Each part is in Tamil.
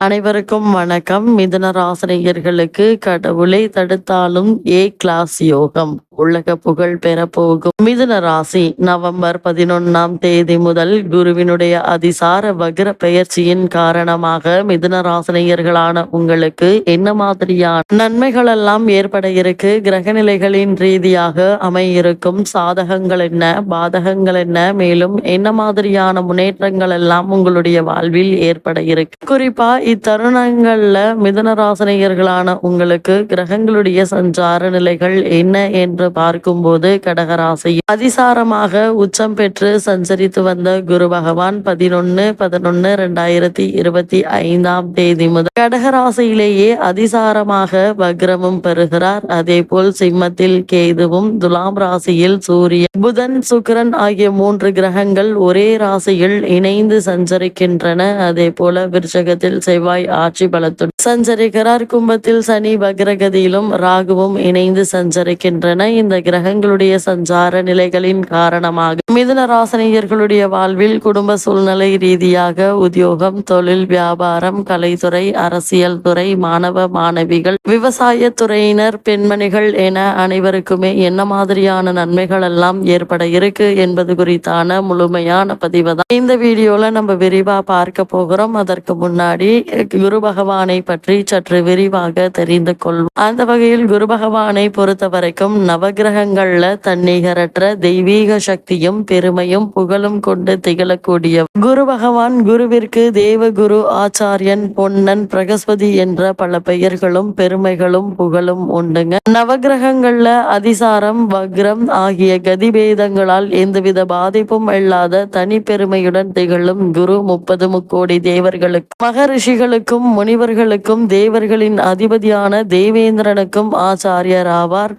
அனைவருக்கும் வணக்கம். மிதுன ராசினியர்களுக்கு கடவுளை தடுத்தாலும் ஏ கிளாஸ் யோகம். உலக புகழ் பெறப்போகும். மிதுன ராசி நவம்பர் பதினொன்னாம் தேதி முதல் குருவினுடைய அதிசார வக்ர பெயர்ச்சியின் காரணமாக மிதுன ராசினியர்களான உங்களுக்கு என்ன மாதிரியான நன்மைகள் எல்லாம் ஏற்பட இருக்கு? கிரகநிலைகளின் ரீதியாக அமையிருக்கும் சாதகங்கள் என்ன? பாதகங்கள் என்ன? மேலும் என்ன மாதிரியான முன்னேற்றங்கள் எல்லாம் உங்களுடைய வாழ்வில் ஏற்பட இருக்கு? குறிப்பா இத்தருணங்கள்ல மிதுன ராசினியர்களான உங்களுக்கு கிரகங்களுடைய சஞ்சார நிலைகள் என்ன என்று பார்க்கும்போது கடகராசி அதிசாரமாக உச்சம் பெற்று சஞ்சரித்து வந்த குரு பகவான் பதினொன்னு பதினொன்னு ரெண்டாயிரத்தி இருபத்தி ஐந்தாம் தேதி முதல் கடகராசியிலேயே அதிசாரமாக வக்ரமும் பெறுகிறார். அதே போல் சிம்மத்தில் கேதுவும் துலாம் ராசியில் சூரியன் புதன் சுக்கரன் ஆகிய மூன்று கிரகங்கள் ஒரே ராசியில் இணைந்து சஞ்சரிக்கின்றன. அதே போல விருச்சகத்தில் செவ்வாய் ஆட்சி பலத்துடன் சஞ்சரிக்கிறார். கும்பத்தில் சனி பக்ரகதியிலும் ராகுவும் இணைந்து சஞ்சரிக்கின்றன. இந்த கிரகங்களுடைய சஞ்சார நிலைகளின் காரணமாக மிதுன ராசனியர்களுடைய வாழ்வில் குடும்ப சூழ்நிலை ரீதியாக உத்தியோகம் தொழில் வியாபாரம் கலைத்துறை அரசியல் துறை மாணவ மாணவிகள் விவசாய துறையினர் பெண்மணிகள் என அனைவருக்குமே என்ன மாதிரியான நன்மைகள் எல்லாம் ஏற்பட இருக்கு என்பது குறித்தான முழுமையான பதிவு தான் இந்த வீடியோல நம்ம விரிவா பார்க்க போகிறோம். அதற்கு முன்னாடி குரு பகவானை பற்றி சற்று விரிவாக தெரிந்து கொள்வோம். அந்த வகையில் குரு பகவானை பொறுத்த வரைக்கும் நவ நவகிரகங்கள்ல தன்னிகரற்ற தெய்வீக சக்தியும் பெருமையும் புகழும் கொண்டு திகழக்கூடிய குரு பகவான் குருவிற்கு தேவகுரு ஆச்சாரியன் பொன்னன் பிரகஸ்பதி என்ற பல பெயர்களும் பெருமைகளும் புகழும் உண்டுங்க. நவகிரகங்கள்ல அதிசாரம் வக்ரம் ஆகிய கதிபேதங்களால் எந்தவித பாதிப்பும் இல்லாத தனி பெருமையுடன் திகழும் குரு முப்பது முக்கோடி தேவர்களுக்கு மகரிஷிகளுக்கும் முனிவர்களுக்கும் தேவர்களின் அதிபதியான தேவேந்திரனுக்கும் ஆச்சாரியர் ஆவார்.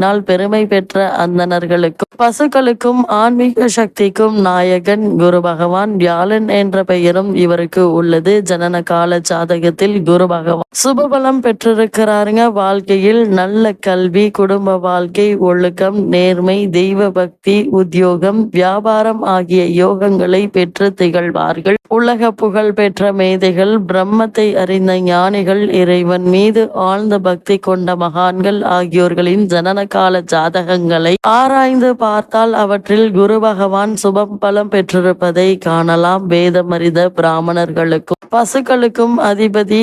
வேதங்களினால் பெருமை பெற்ற அந்தணர்களுக்கும் பசுக்களுக்கும் ஆன்மீக சக்திக்கும் நாயகன் குரு பகவான். வியாழன் என்ற பெயரும் இவருக்கு உள்ளது. ஜனன கால ஜாதகத்தில் குரு பகவான் சுபபலம் பெற்றிருக்கிறாருங்க. வாழ்க்கையில் நல்ல கல்வி குடும்ப வாழ்க்கை ஒழுக்கம் நேர்மை தெய்வ பக்தி உத்தியோகம் வியாபாரம் ஆகிய யோகங்களை பெற்று திகழ்வார்கள். உலக புகழ் பெற்ற மேதைகள் பிரம்மத்தை அறிந்த ஞானிகள் இறைவன் மீது ஆழ்ந்த பக்தி கொண்ட மகான்கள் ஆகியோர்களின் ஜனன கால ஜாதகங்களை ஆராய்ந்து பார்த்தால் அவற்றில் குரு பகவான் சுபம் பலம் பெற்றிருப்பதை காணலாம். வேதமறித பிராமணர்களுக்கும் பசுக்களுக்கும் அதிபதி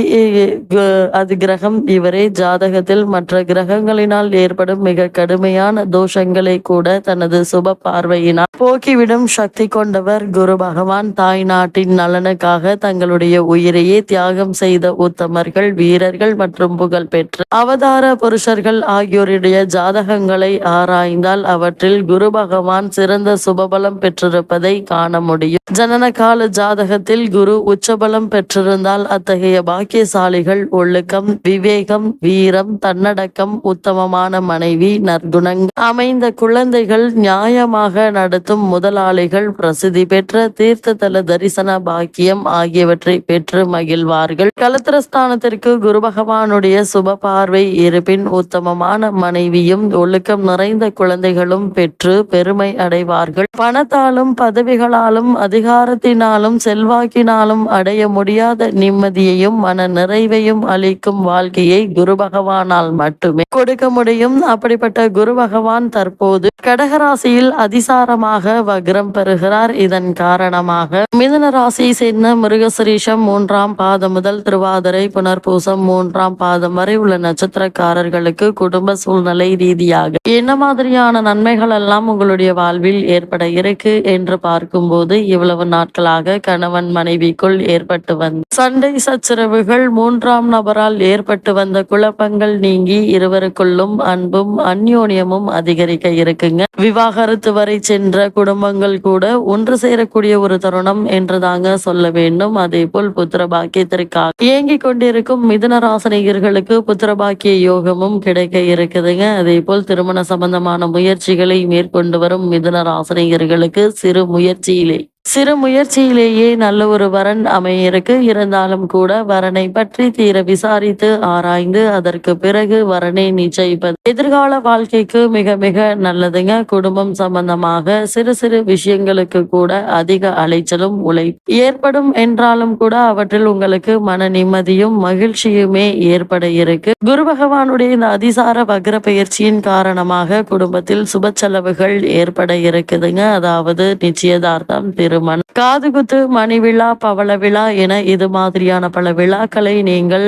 அது கிரகம் இவரே ஜாதகத்தில் மற்ற கிரகங்களினால் ஏற்படும் மிக கடுமையான தோஷங்களை கூட தனது சுப பார்வையினால் போக்கிவிடும் சக்தி கொண்டவர் குரு பகவான். தாய் நாட்டின் நலனுக்காக தங்களுடைய உயிரையே தியாகம் செய்த உத்தமர்கள் வீரர்கள் மற்றும் புகழ்பெற்ற அவதார புருஷர்கள் ஆகியோருடைய ஜாத ஜாதகங்களை ஆராய்ந்தால் அவற்றில் குரு பகவான் சிறந்த சுபபலம் பெற்றிருப்பதை காண முடியும். ஜனன கால ஜாதகத்தில் குரு உச்சபலம் பெற்றிருந்தால் அத்தகைய பாக்கியசாலிகள் ஒழுக்கம் விவேகம் வீரம் தன்னடக்கம் உத்தமமான மனைவி நற்குணங்கள் அமைந்த குழந்தைகள் நியாயமாக நடத்தும் முதலாளிகள் பிரசித்தி பெற்ற தீர்த்த தல தரிசன பாக்கியம் ஆகியவற்றை பெற்று மகிழ்வார்கள். கலத்திரஸ்தானத்திற்கு குரு பகவானுடைய சுப பார்வை இருப்பின் உத்தமமான மனைவியும் ஒழுக்கம் நிறைந்த குழந்தைகளும் பெற்று பெருமை அடைவார்கள். பணத்தாலும் பதவிகளாலும் அதிகாரத்தினாலும் செல்வாக்கினாலும் அடைய முடியாத நிம்மதியையும் மன நிறைவையும் அளிக்கும் வாழ்க்கையை குரு பகவானால் மட்டுமே கொடுக்க முடியும். அப்படிப்பட்ட குரு பகவான் தற்போது கடகராசியில் அதிசாரமாக வக்ரம் பெறுகிறார். இதன் காரணமாக மிதன ராசியை சேர்ந்த மிருகசிரீஷம் மூன்றாம் பாதம் முதல் திருவாதிரை புனர்பூசம் மூன்றாம் பாதம் வரை உள்ள நட்சத்திரக்காரர்களுக்கு குடும்ப சூழ்நிலை ரீதி ரீதியாக என்ன மாதிரியான நன்மைகள் எல்லாம் உங்களுடைய வாழ்வில் ஏற்பட இருக்கு என்று பார்க்கும்போது இவ்வளவு நாட்களாக கணவன் மனைவிக்குள் ஏற்பட்டு வந்த சண்டை சச்சரவுகள் மூன்றாம் நபரால் ஏற்பட்டு வந்த குழப்பங்கள் நீங்கி இருவருக்குள்ளும் அன்பும் அந்யோன்யமும் அதிகரிக்க இருக்குங்க. விவாகரத்து வரை சென்ற குடும்பங்கள் கூட ஒன்று சேரக்கூடிய ஒரு தருணம் என்று தாங்க சொல்ல வேண்டும். அதே போல் புத்திர பாக்கியத்திற்காக இயங்கிக் கொண்டிருக்கும் மிதுன ராசனிகர்களுக்கு புத்திர பாக்கிய யோகமும் கிடைக்க இருக்குதுங்க. அதே போல் திருமண சம்பந்தமான முயற்சிகளை மேற்கொண்டு வரும் மிதுன ஆசிரியர்களுக்கு சிறு முயற்சியிலே. சிறு முயற்சியிலேயே நல்ல ஒரு வரன் அமையிருக்கு. இருந்தாலும் கூட வரனை பற்றி தீர விசாரித்து ஆராய்ந்து அதற்கு பிறகு வரனை நிச்சயிப்பது. எதிர்கால வாழ்க்கைக்கு மிக மிக நல்லதுங்க. குடும்பம் சம்பந்தமாக சிறு சிறு விஷயங்களுக்கு கூட அதிக அலைச்சலும் உழை. ஏற்படும் என்றாலும் கூட அவற்றில் உங்களுக்கு மன நிம்மதியும் மகிழ்ச்சியுமே ஏற்பட இருக்கு. குரு பகவானுடைய இந்த அதிசார வக்ர பயிற்சியின் காரணமாக குடும்பத்தில் சுப செலவுகள் ஏற்பட இருக்குதுங்க. அதாவது நிச்சயதார்த்தம் திரு திருமணம் காதுகுத்து மணி விழா பவள விழா என இது மாதிரியான பல விழாக்களை நீங்கள்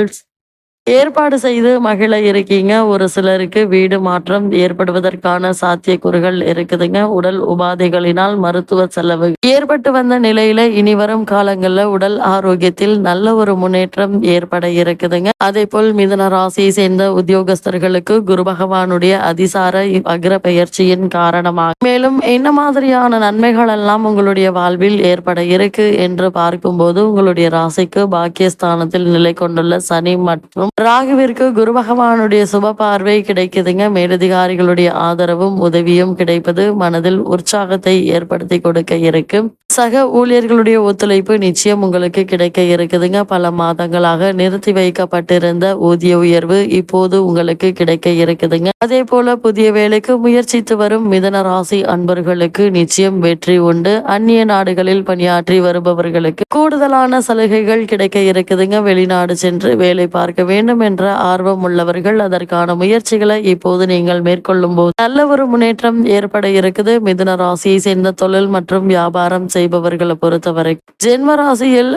ஏற்பாடு செய்து மகிழ இருக்கீங்க. ஒரு சிலருக்கு வீடு மாற்றம் ஏற்படுவதற்கான சாத்தியக்கூறுகள் இருக்குதுங்க. உடல் உபாதைகளினால் மருத்துவ செலவு ஏற்பட்டு வந்த நிலையில இனி வரும் காலங்கள்ல உடல் ஆரோக்கியத்தில் நல்ல ஒரு முன்னேற்றம் ஏற்பட இருக்குதுங்க. அதே போல் மிதன ராசியை சேர்ந்த உத்தியோகஸ்தர்களுக்கு குரு பகவானுடைய அதிசார அக்ர பெயர்ச்சியின் காரணமாக மேலும் என்ன மாதிரியான நன்மைகள் எல்லாம் உங்களுடைய வாழ்வில் ஏற்பட இருக்கு என்று பார்க்கும்போது உங்களுடைய ராசிக்கு பாக்கியஸ்தானத்தில் நிலை கொண்டுள்ள சனி மற்றும் ராகுவிற்கு குரு பகவானுடைய சுப பார்வை கிடைக்குதுங்க. மேலதிகாரிகளுடைய ஆதரவும் உதவியும் கிடைப்பது மனதில் உற்சாகத்தை ஏற்படுத்தி கொடுக்க இருக்கு. சக ஊழியர்களுடைய ஒத்துழைப்பு நிச்சயம் உங்களுக்கு கிடைக்க இருக்குதுங்க. பல மாதங்களாக நிறுத்தி வைக்கப்பட்டிருந்த ஊதிய உயர்வு இப்போது உங்களுக்கு கிடைக்க இருக்குதுங்க. அதே போல புதிய வேலைக்கு முயற்சித்து வரும் மிதன ராசி அன்பர்களுக்கு நிச்சயம் வெற்றி உண்டு. அந்நிய நாடுகளில் பணியாற்றி வருபவர்களுக்கு கூடுதலான சலுகைகள் கிடைக்க இருக்குதுங்க. வெளிநாடு சென்று வேலை பார்க்க வேண்டும். என்ற ஆர்வம் உள்ளவர்கள் அதற்கான முயற்சிகளை இப்போது நீங்கள் மேற்கொள்ளும் போது நல்ல ஒரு முன்னேற்றம் ஏற்பட இருக்குது. மிதுன ராசியை சேர்ந்த தொழில் மற்றும் வியாபாரம் செய்பவர்களை பொறுத்தவரை ஜென்ம ராசியில்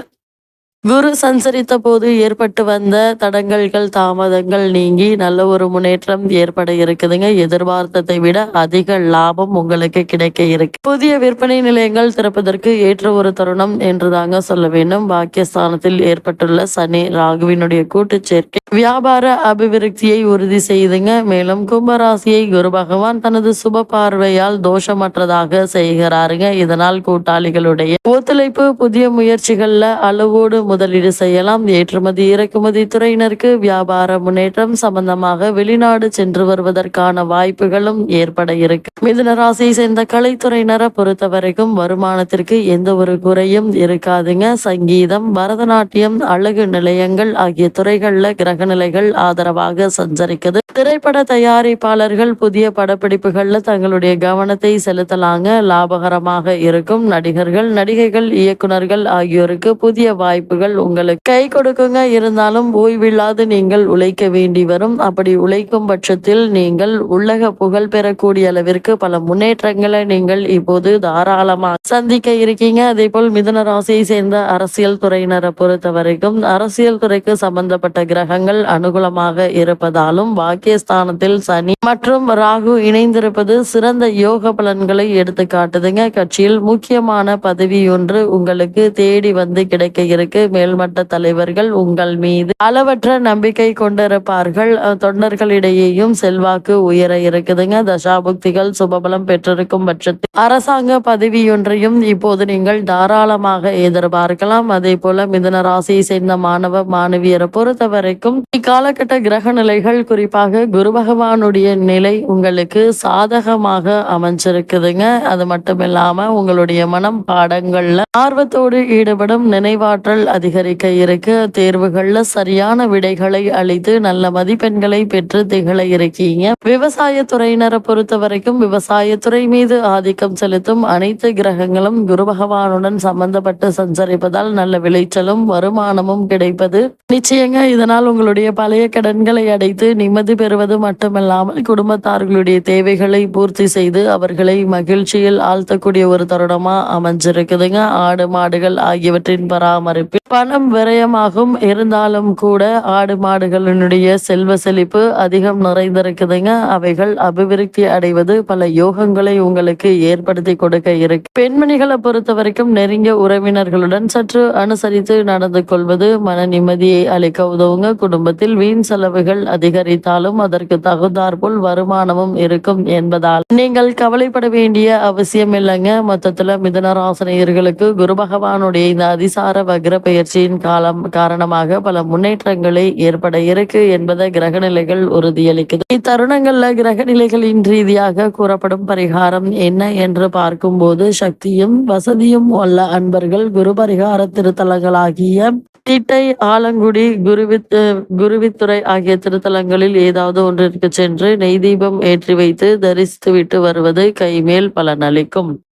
குரு சஞ்சரித்த போது ஏற்பட்டு வந்த தடங்கல்கள் தாமதங்கள் நீங்கி நல்ல ஒரு முன்னேற்றம் ஏற்பட இருக்குதுங்க. எதிர்பார்த்ததை விட அதிக லாபம் உங்களுக்கு கிடைக்க இருக்கு. புதிய விற்பனை நிலையங்கள் திறப்பதற்கு ஏற்ற ஒரு தருணம் என்று தாங்க சொல்ல வேண்டும். பாக்கியஸ்தானத்தில் ஏற்பட்டுள்ள சனி ராகுவினுடைய கூட்டு சேர்க்கை வியாபார அபிவிருத்தியை உறுதி செய்துங்க. மேலும் கும்பராசியை குரு பகவான் தனது சுப பார்வையால் தோஷமற்றதாக செய்கிறாருங்க. இதனால் கூட்டாளிகளுடைய ஒத்துழைப்பு புதிய முயற்சிகள்ல அளவோடு முதலீடு செய்யலாம். ஏற்றுமதி இறக்குமதி துறையினருக்கு வியாபார முன்னேற்றம் சம்பந்தமாக வெளிநாடு சென்று வருவதற்கான வாய்ப்புகளும் ஏற்பட இருக்கு. மிதுன ராசியை சேர்ந்த கலைத்துறையினரை பொறுத்த வரைக்கும் வருமானத்திற்கு எந்த ஒரு குறையும் இருக்காதுங்க. சங்கீதம் பரதநாட்டியம் அழகு நிலையங்கள் ஆகிய துறைகள்ல கிரக நிலைகள் ஆதரவாக சஞ்சரிக்குது. திரைப்பட தயாரிப்பாளர்கள் புதிய படப்பிடிப்புகள்ல தங்களுடைய கவனத்தை செலுத்தலாங்க. லாபகரமாக இருக்கும் நடிகர்கள் நடிகைகள் இயக்குனர்கள் ஆகியோருக்கு புதிய வாய்ப்புகள் உங்களுக்கு கை கொடுக்குங்க. இருந்தாலும் ஓய்வில்லாது நீங்கள் உழைக்க வேண்டி வரும். அப்படி உழைக்கும் பட்சத்தில் நீங்கள் உலக புகழ் பெறக்கூடிய அளவிற்கு பல முன்னேற்றங்களை நீங்கள் இப்போது தாராளமாக சந்திக்க இருக்கீங்க. அதே போல் மிதுன ராசியை சேர்ந்த அரசியல் துறையினரை பொறுத்த வரைக்கும் அரசியல் துறைக்கு சம்பந்தப்பட்ட கிரகங்கள் அனுகூலமாக இருப்பதாலும் பாக்கியஸ்தானத்தில் சனி மற்றும் ராகு இணைந்திருப்பது சிறந்த யோக பலன்களை எடுத்து காட்டுதுங்க கட்சியில் முக்கியமான பதவி ஒன்று உங்களுக்கு தேடி வந்து கிடைக்க இருக்கு. மேல்மட்ட தலைவர்கள் உங்கள் மீது அளவற்ற நம்பிக்கை கொண்டிருப்பார்கள். தொண்டர்களிடையேயும் செல்வாக்கு உயர இருக்குதுங்க. தசாபுக்திகள் சுபபலம் பெற்றிருக்கும் பட்சத்தில் அரசாங்க பதவியொன்றையும் இப்போது நீங்கள் தாராளமாக எதிர்பார்க்கலாம். அதே போல மிதன ராசியை சேர்ந்த மாணவ மாணவியரை பொறுத்த வரைக்கும் இக்காலகட்ட கிரக நிலைகள் குறிப்பாக குரு பகவானுடைய நிலை உங்களுக்கு சாதகமாக அமைஞ்சிருக்குதுங்க. அது மட்டும் இல்லாம உங்களுடைய மனம் பாடங்கள்ல ஆர்வத்தோடு ஈடுபடும் நினைவாற்றல் அதிகரிக்க இருக்க தேர்வுகள்ல சரியான விடைகளை அளித்து நல்ல மதிப்பெண்களை பெற்று திகழ இருக்கீங்க. விவசாய துறையினரை பொறுத்த வரைக்கும் விவசாயத்துறை மீது ஆதிக்கம் செலுத்தும் அனைத்து கிரகங்களும் குரு பகவானுடன் சம்பந்தப்பட்டு சஞ்சரிப்பதால் நல்ல விளைச்சலும் வருமானமும் கிடைப்பது. நிச்சயங்க இதனால் உங்களுடைய பழைய கடன்களை அடைத்து நிம்மதி பெறுவது மட்டுமல்லாமல் குடும்பத்தார்களுடைய தேவைகளை பூர்த்தி செய்து அவர்களை மகிழ்ச்சியில் ஆழ்த்தக்கூடிய ஒரு தருணமா அமைஞ்சிருக்குதுங்க. ஆடு மாடுகள் ஆகியவற்றின் பராமரிப்பில் பணம் விரயமாகும். இருந்தாலும் கூட ஆடு மாடுகளினுடைய செல்வ செழிப்பு அதிகம் நிறைந்திருக்குதுங்க. அவைகள் அபிவிருத்தி அடைவது பல யோகங்களை உங்களுக்கு ஏற்படுத்தி கொடுக்க இருக்கு. பெண்மணிகளை பொறுத்த வரைக்கும் நெருங்கிய உறவினர்களுடன் சற்று அனுசரித்து நடந்து கொள்வது மன நிம்மதியை அளிக்க உதவுங்க. குடும்பத்தில் வீண் செலவுகள் அதிகரித்தாலும் அதற்கு தகுந்தாற்போல் வருமானமும் இருக்கும் என்பதால். நீங்கள் கவலைப்பட வேண்டிய அவசியம் இல்லைங்க. மொத்தத்துல மிதனராசனையர்களுக்கு குரு பகவானுடைய இந்த அதிசார வக்ர பெயர் முயற்சியின் காலம் காரணமாக பல முன்னேற்றங்களை ஏற்பட இருக்கு என்பதை கிரகநிலைகள் உறுதியளிக்குது. இத்தருணங்கள்ல கிரகநிலைகளின் ரீதியாக கூறப்படும் பரிகாரம் என்ன என்று பார்க்கும்போது சக்தியும் வசதியும் உள்ள அன்பர்கள் குரு பரிகார திருத்தலங்களாகிய திட்டை ஆலங்குடி குருவித் குருவித்துறை ஆகிய திருத்தலங்களில் ஏதாவது ஒன்றிற்கு சென்று நெய் தீபம் ஏற்றி வைத்து தரிசித்து விட்டு வருவது கைமேல் பலனளிக்கும்.